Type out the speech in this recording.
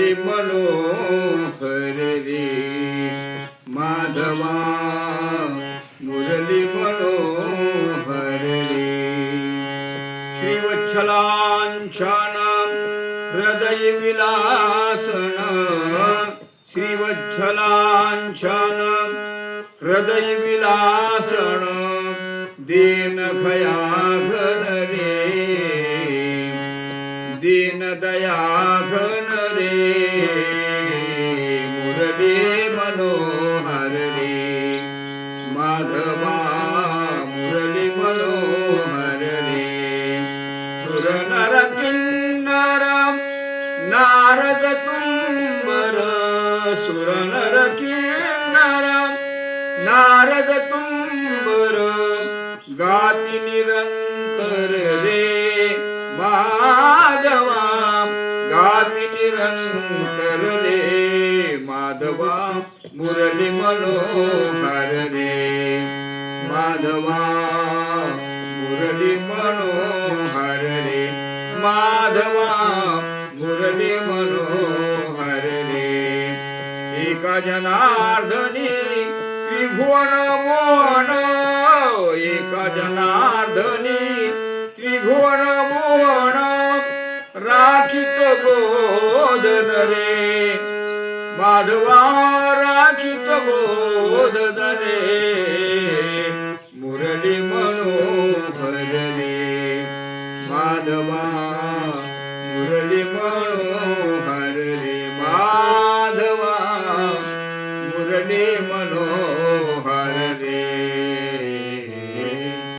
झाले मनोहर रे। माधवा मुरली मनोहर रे। श्रीवच्छलांछानां हृदय विलासन। श्रीवच्छलांछानां हृदय विलासन। दीनभयाघन रे। दीनद राघन रे मुरली मनोहर रे. माधवा मुरली मनोहर रे. सुर नर किन्नर नारद तुम्बर. सुर नर किन्नर नारद तुम्बर. गाती निरंतर रे बा गाती निरंतर माधवा मुरली मनोहर रे. माधवा मुरली मनोहर रे. माधवा मुरली मनोहर रे. एका जनार्दनी त्रिभुवन मोहन દરે માધવા રાખી તબોધ દરે મુરલી મનો રે માધવા